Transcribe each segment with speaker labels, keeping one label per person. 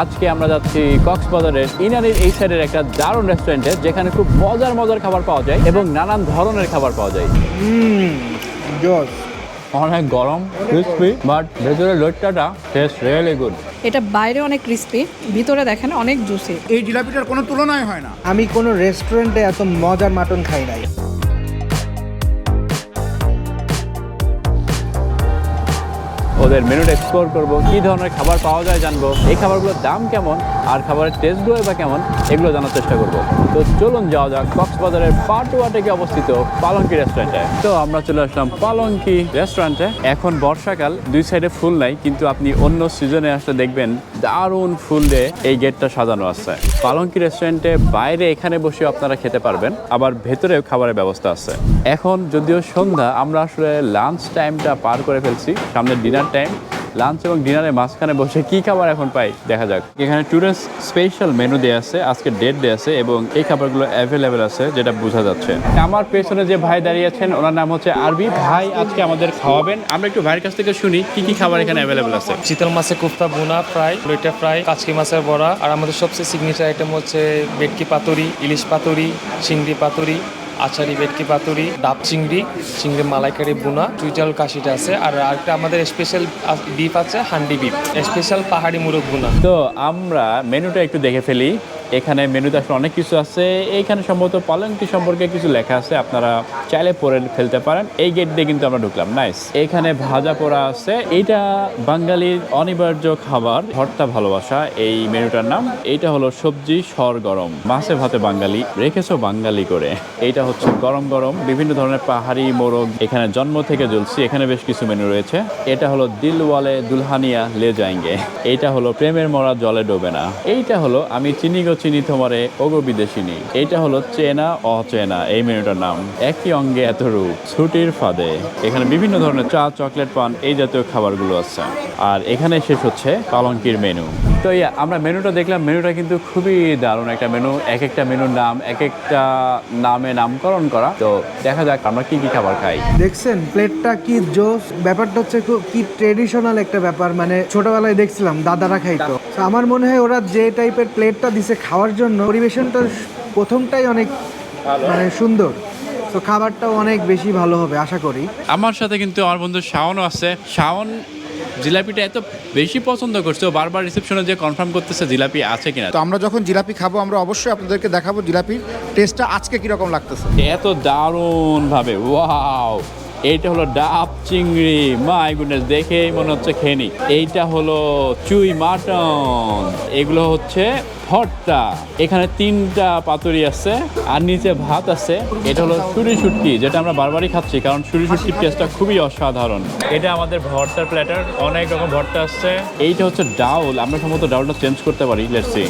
Speaker 1: আজকে আমরা যাচ্ছি কক্সবাজারের ইনারির এই সাইডের একটা দারুণ রেস্টুরেন্টে যেখানে খুব মজার মজার খাবার পাওয়া যায় এবং নানান ধরনের খাবার পাওয়া যায়। অনেক গরম ক্রিসপি বাট ভেতরের লোটটাটা টেস্ট রিয়েলি গুড
Speaker 2: এটা বাইরে অনেক ক্রিস্পি ভিতরে দেখেন অনেক জুসি
Speaker 3: এই জিলাপিটার কোনো তুলনাই হয় না। আমি কোনো রেস্টুরেন্টে এত মজার মাটন খাই নাই।
Speaker 1: ওদের মেনুটা এক্সপ্লোর করব কি ধরনের খাবার পাওয়া যায় জানব এই খাবারগুলোর দাম কেমন আর খাবারের টেস্ট টেস্টগুলো বা কেমন, এগুলো জানার চেষ্টা করব। তো চলুন যাওয়া যাক, কক্সবাজারের পাটুয়া থেকে অবস্থিত পালঙ্কি রেস্টুরেন্টে তো আমরা চলে আসলাম পালঙ্কি রেস্টুরেন্টে এখন বর্ষাকাল, দুই সাইডে ফুল নাই, কিন্তু আপনি অন্য সিজনে আসলে দেখবেন দারুণ ফুল দিয়ে এই গেটটা সাজানো আছে। পালঙ্কি রেস্টুরেন্টে বাইরে এখানে বসে আপনারা খেতে পারবেন, আবার ভেতরেও খাবারের ব্যবস্থা আছে। এখন যদিও সন্ধ্যা, আমরা আসলে লাঞ্চ টাইমটা পার করে ফেলছি, সামনে ডিনার টাইম লাঞ্চ এবং ডিনারের মাঝখানে বসে কি খাবার এখন পাই? দেখা যাক। এখানে টুরিস্ট স্পেশাল মেনু দেওয়া আছে, আজকে ডেট দেওয়া আছে এবং এই খাবারগুলো অ্যাভেলেবেল আছে যেটা বোঝা যাচ্ছে। আমার পেছনে যে ভাই দাঁড়িয়ে আছেন, ওনার নাম হচ্ছে আরবি। ভাই, আজকে আমাদের খাওয়াবেন। আমরা একটু ভাইয়ের কাছ থেকে শুনি, কি কি খাবার এখানে অ্যাভেলেবেল আছে?
Speaker 4: চিতল মাছের কোফতা বোনা ফ্রাই লইটা ফ্রাই, কাচকি মাছের বড়া, আর আমাদের সবচেয়ে সিগনেচার আইটেম হচ্ছে বেটকি পাতুরি, ইলিশ পাতুরি, চিংড়ি পাতুরি আচারি ভেটকি পাতুরি, ডাব চিংড়ি চিংড়ি মালাইকারি বুনা টুইটাল কাশিটা আছে, আর আরেকটা আমাদের স্পেশাল বিফ আছে, হান্ডি বিফ স্পেশাল পাহাড়ি মুরগ বুনা
Speaker 1: তো আমরা মেনুটা একটু দেখে ফেলি। এখানে মেনুতে আসলে অনেক কিছু আছে। এইখানে সম্ভবত পালঙ্কি সম্পর্কে কিছু লেখা আছে, আপনারা চাইলে পরে ফেলতে পারেন। এই গেট দিয়ে কিন্তু আমরা ঢুকলাম নাইস এখানে ভাজা পোড়া আছে। এইটা বাঙালির অনিবার্য খাবার, ভর্তা ভালোবাসা, এই মেনুটার নাম। এইটা হলো সবজি সর গরম। মাছে ভাতে বাঙালি, রেখেছো বাঙালি করে। এইটা হচ্ছে গরম গরম, বিভিন্ন ধরনের পাহাড়ি, মোরগ। এখানে জন্ম থেকে জ্বলছি, এখানে বেশ কিছু মেনু রয়েছে। এটা হলো দিলওয়ালে দুলহানিয়া লে যাইঙ্গে এইটা হলো প্রেমের মরা জলে ডোবে না। এইটা হলো আমি চিনি গো চিনি তোমারে, ওগো বিদেশিনী। এইটা হলো চেনা, অচেনা, এই মেনুটার নাম। একই অঙ্গে এত রূপ, ছুটির ফাঁদে। এখানে বিভিন্ন ধরনের চা, চকলেট পান, এই জাতীয় খাবারগুলো আছে। আর এখানে শেষ হচ্ছে পালঙ্কির মেনু। তো ইয়া, আমরা মেনুটা দেখলাম, মেনুটা কিন্তু খুবই দারুণ একটা মেনু। এক একটা মেনুর নাম, এক একটা নামে নামকরণ করা। তো দেখা যাক আমরা কি কি খাবার খাই।
Speaker 3: দেখছেন, প্লেটটা কি জোস। ব্যাপারটা হচ্ছে খুব, কি ট্রেডিশনাল একটা ব্যাপার। মানে ছোটবেলায় দেখছিলাম, দাদারা খাইতো। আমার মনে হয় ওরা যে টাইপের প্লেটটা দিছে খাওয়ার জন্য পরিবেশনটা প্রথমটাই অনেক মানে সুন্দর। তো খাবারটাও অনেক বেশি ভালো হবে আশা করি।
Speaker 1: আমার সাথে কিন্তু আমার বন্ধু শাওনও আছে। শাওন জিলাপিটা এত বেশি পছন্দ করছে ও বারবার রিসেপশনে যে কনফার্ম করতেছে জিলাপি আছে কিনা।
Speaker 5: তো আমরা যখন জিলাপি খাব আমরা অবশ্যই আপনাদেরকে দেখাবো জিলাপির টেস্টটা আজকে কীরকম লাগতেছে।
Speaker 1: এত দারুণ ভাবে ওয়াও এইটা হলো ডাব চিংড়ি। মাই গুডনেস দেখেই মনে হচ্ছে খেনি এইটা হলো চুই মাটন। এগুলো হচ্ছে ভর্তা। এখানে তিনটা পাতুরি আছে আর নিচে ভাত আছে। এটা হলো সুরি শুটকি যেটা আমরা বারবারই খাচ্ছি কারণ সুরি শুটকির টেস্টটা খুবই অসাধারণ। এটা আমাদের ভর্তার প্ল্যাটার অনেক রকম ভর্তা আছে এইটা হচ্ছে ডাউল আমরা সম্ভবত ডাউলটা চেঞ্জ করতে পারি লেটসি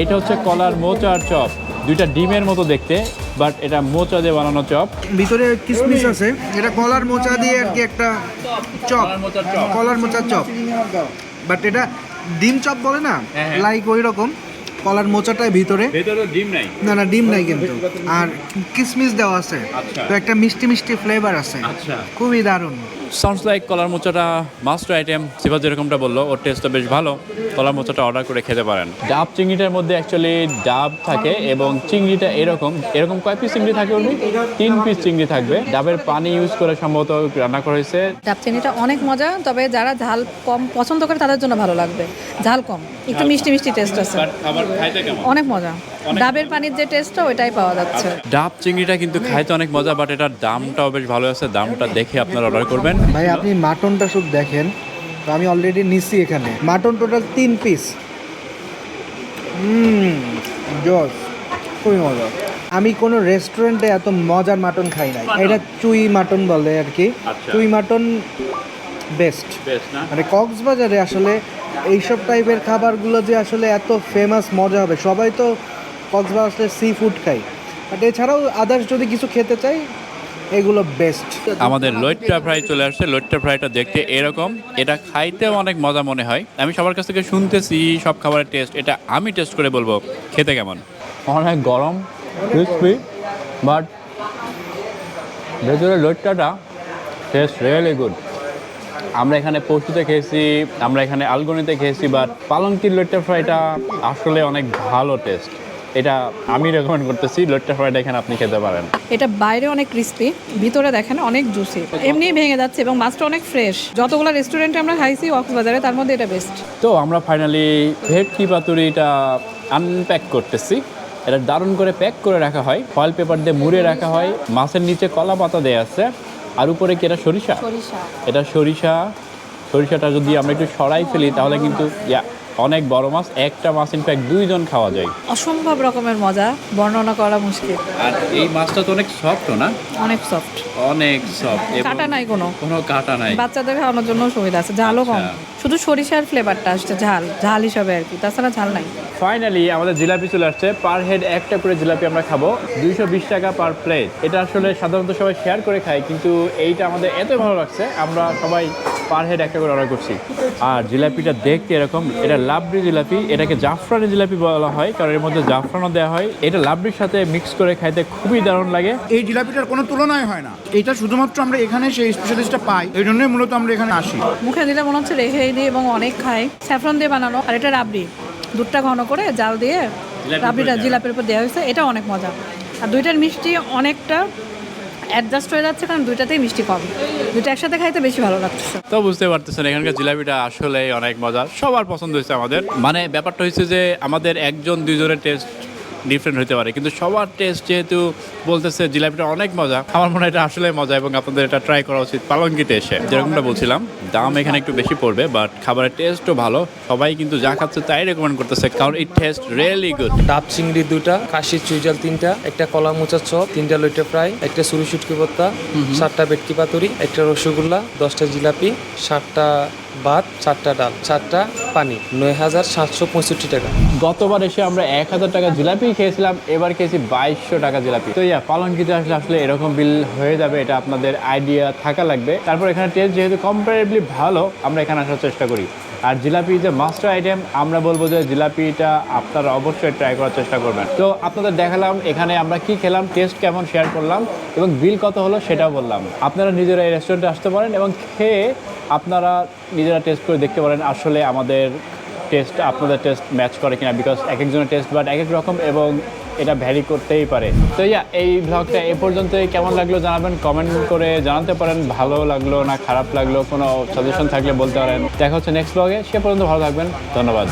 Speaker 1: এইটা হচ্ছে কলার মোচা আর চপ দুইটা ডিমের মতো দেখতে। বাট এটা মোচা দিয়ে বানানো চপ।
Speaker 3: ভিতরে কিসমিস আছে। এটা কলার মোচা দিয়ে আর কি একটা চপ। কলার মোচার চপ। বাট এটা ডিম চপ বলে না?
Speaker 1: হ্যাঁ, হ্যাঁ।
Speaker 3: লাইক ওই রকম। কলার মোচাটাই ভিতরে।
Speaker 1: ডিম নাই।
Speaker 3: না না ডিম নাই কিন্তু। আর কিসমিস দেওয়া আছে।
Speaker 1: আচ্ছা।
Speaker 3: তো একটা মিষ্টি মিষ্টি ফ্লেভার আছে।
Speaker 1: আচ্ছা।
Speaker 3: খুবই দারুণ।
Speaker 1: সাউন্ডস লাইক কলার মোচাটা মাস্ট আইটেম সিফা যেরকমটা বলল ওর টেস্টটা বেশ ভালো। কলার মোচাটা অর্ডার করে খেতে পারেন। ডাব চিংড়িটার মধ্যে অ্যাকচুয়ালি ডাব থাকে এবং চিংড়িটা এরকম। এরকম কয় পিস চিংড়ি থাকে ওর তিন পিস চিংড়ি থাকবে। ডাবের পানি ইউজ করে সম্ভবত রান্না করা হয়েছে।
Speaker 2: ডাব চিনিটা অনেক মজা তবে যারা ঝাল কম পছন্দ করে তাদের জন্য ভালো লাগবে। ঝাল কম একটু মিষ্টি মিষ্টি টেস্ট আছে। অনেক মজা। ডাবের পানির যে টেস্টটা ওইটাই পাওয়া যাচ্ছে।
Speaker 1: ডাব চিংড়িটা কিন্তু খাইতে অনেক মজা বাট এটার দামটাও বেশ ভালো আছে। দামটা দেখে আপনারা অর্ডার করবেন।
Speaker 3: ভাই আপনি মাটনটা শুধু দেখেন তো আমি অলরেডি নিচ্ছি এখানে। মাটন টোটাল তিন পিস হুম জস খুবই মজা। আমি কোনো রেস্টুরেন্টে এত মজার মাটন খাই নাই। এটা চুই মাটন বলে আর কি।
Speaker 1: আচ্ছা।
Speaker 3: চুই মাটন বেস্ট মানে কক্সবাজারে আসলে এইসব টাইপের খাবারগুলো যে আসলে এত ফেমাস মজা হবে সবাই তো কক্সবাজার আসলে সি ফুড খাই। বাট এছাড়াও আদার্স যদি কিছু খেতে চাই এগুলো বেস্ট
Speaker 1: আমাদের লইট্টা ফ্রাই চলে আসছে। লইট্টা ফ্রাইটা দেখতে এরকম। এটা খাইতেও অনেক মজা মনে হয়। আমি সবার কাছ থেকে শুনতেছি সব খাবারের টেস্ট এটা আমি টেস্ট করে বলব খেতে কেমন? অনেক গরম ক্রিসপি বাট ভেতরে লইট্টাটা টেস্ট রিয়েলি গুড আমরা এখানে পশুতে খেয়েছি আমরা এখানে আলগনিতে খেয়েছি বাট পালঙ্কির লইট্টা ফ্রাইটা আসলে অনেক ভালো টেস্ট এটা আমি রেকমেন্ড করতেছি লইট্টা ফ্রাইটা এখানে আপনি খেতে পারেন।
Speaker 2: এটা বাইরে অনেক ক্রিস্পি ভিতরে দেখেন অনেক জুসি এমনি ভেঙে যাচ্ছে এবং মাছটা অনেক ফ্রেশ যতগুলো রেস্টুরেন্টে আমরা খাইছি কক্সবাজারে তার মধ্যে এটা বেস্ট
Speaker 1: তো আমরা ফাইনালি ভেটকি পাতুরিটা আনপ্যাক করতেছি। এটা দারুণ করে প্যাক করে রাখা হয়। ফয়েল পেপার দিয়ে মুড়ে রাখা হয়। মাছের নিচে কলা পাতা দেয়া আছে। আর উপরে কি এটা সরিষা?
Speaker 2: সরিষা।
Speaker 1: এটা সরিষা। সরিষাটা যদি আমরা একটু সরাই ফেলি তাহলে কিন্তু ইয়া অনেক বড় মাছ একটা মাছ ইনফ্যাক্ট দুইজন খাওয়া যায়।
Speaker 2: অসম্ভব রকমের মজা বর্ণনা করা মুশকিল।
Speaker 1: আর এই মাছটা তো অনেক সফট না?
Speaker 2: অনেক সফট
Speaker 1: অনেক সফট
Speaker 2: কাটা নাই কোনো।
Speaker 1: কোনো কাটা নাই।
Speaker 2: বাচ্চাদের খাওয়ানোর জন্য সুবিধা আছে ঝালও কম।
Speaker 1: আচ্ছা।
Speaker 2: শুধু সরিষার ফ্লেভারটা আসছে ঝাল ঝাল হিসাবে আর কি। তাছাড়া ঝাল নাই।
Speaker 1: ফাইনালি আমাদের জিলাপি চলে আসছে। পার হেড একটা করে জিলাপি আমরা খাব দুইশো বিশ টাকা পার প্লেট এটা আসলে সাধারণত সবাই শেয়ার করে খায় কিন্তু এইটা আমাদের এত ভালো লাগছে আমরা সবাই পার হেড একটা করে অর্ডার করছি। আর জিলাপিটা দেখতে এরকম এটা লাবড়ি জিলাপি এটাকে জাফরানি জিলাপি বলা হয় কারণ এর মধ্যে জাফরানও দেওয়া হয়। এটা লাবড়ির সাথে মিক্স করে খাইতে খুবই দারুণ লাগে।
Speaker 5: এই জিলাপিটার কোনো তুলনায় হয় না। এটা শুধুমাত্র আমরা এখানে সেই স্পেশালিস্টটা পাই এই জন্যই মূলত আমরা এখানে আসি।
Speaker 2: মুখে দিলে মনে হচ্ছে রেখে দিই এবং অনেক খাই স্যাফরন দিয়ে বানানো আর এটা রাবড়ি দুধটা ঘন করে জাল দিয়ে রাবড়িটা জিলাপির উপর দেওয়া হয়েছে এটা অনেক মজা। আর দুইটার মিষ্টি অনেকটা অ্যাডজাস্ট হয়ে যাচ্ছে কারণ দুইটাতেই মিষ্টি কম। দুইটা একসাথে খাইতে বেশি ভালো লাগছে
Speaker 1: তো বুঝতে পারতেছেন, এখানকার জিলাপিটা আসলে অনেক মজা সবার পছন্দ হয়েছে আমাদের। মানে ব্যাপারটা হয়েছে যে আমাদের একজন দুইজনের টেস্ট ডিফারেন্ট হতে পারে। কিন্তু সবার টেস্ট যেহেতু বলতেছে জিলাপিটা অনেক মজা আমার মনে হয় এটা আসলে মজা এবং আপনাদের এটা ট্রাই করা উচিত পালঙ্কিতে এসে। যেরকমটা বলছিলাম দাম এখানে একটু বেশি পড়বে বাট খাবারের টেস্টও ভালো। সবাই কিন্তু যা খাচ্ছে তাই রেকমেন্ড করতেছে কারণ এই টেস্ট রিয়েলি গুড
Speaker 4: ডাব চিংড়ি দুটা কাশির চুইজাল তিনটা একটা কলা মোচার চপ তিনটা লইটে ফ্রাই একটা সুরি শুটকি ভর্তা সাতটা বেটকি পাতুরি একটা রসগোল্লা দশটা জিলাপি সাতটা ভাত চারটা ডাল। চারটা পানি, নয় হাজার সাতশো পঁয়ষট্টি টাকা।
Speaker 1: গতবার এসে আমরা এক হাজার টাকা জিলাপি খেয়েছিলাম, এবার খেয়েছি বাইশশো টাকা জিলাপি। তো ইয়া, পালঙ্কিতে আসলে আসলে এরকম বিল হয়ে যাবে, এটা আপনাদের আইডিয়া থাকা লাগবে। তারপর এখানে টেস্ট যেহেতু কম্পারেটিভলি ভালো, আমরা এখানে আসার চেষ্টা করি। আর জিলাপি যে মাস্টার আইটেম, আমরা বলব যে জিলাপিটা আপনারা অবশ্যই ট্রাই করার চেষ্টা করবেন। তো আপনাদের দেখালাম এখানে আমরা কি খেলাম টেস্ট কেমন শেয়ার করলাম এবং বিল কত হলো সেটাও বললাম। আপনারা নিজেরা এই রেস্টুরেন্টে আসতে পারেন এবং খেয়ে আপনারা নিজেরা টেস্ট করে দেখতে পারেন আসলে আমাদের টেস্ট আপনাদের টেস্ট ম্যাচ করে কিনা বিকজ এক একজনের টেস্ট বাট এক এক রকম এবং এটা ভ্যারি করতেই পারে। তো ইয়া এই ব্লগটা এ পর্যন্তই। কেমন লাগল জানাবেন কমেন্ট করে জানাতে পারেন। ভালো লাগল না খারাপ লাগল কোনো সাজেশন থাকলে বলতে পারেন। দেখা হচ্ছে নেক্সট ব্লগে সে পর্যন্ত ভালো থাকবেন। ধন্যবাদ।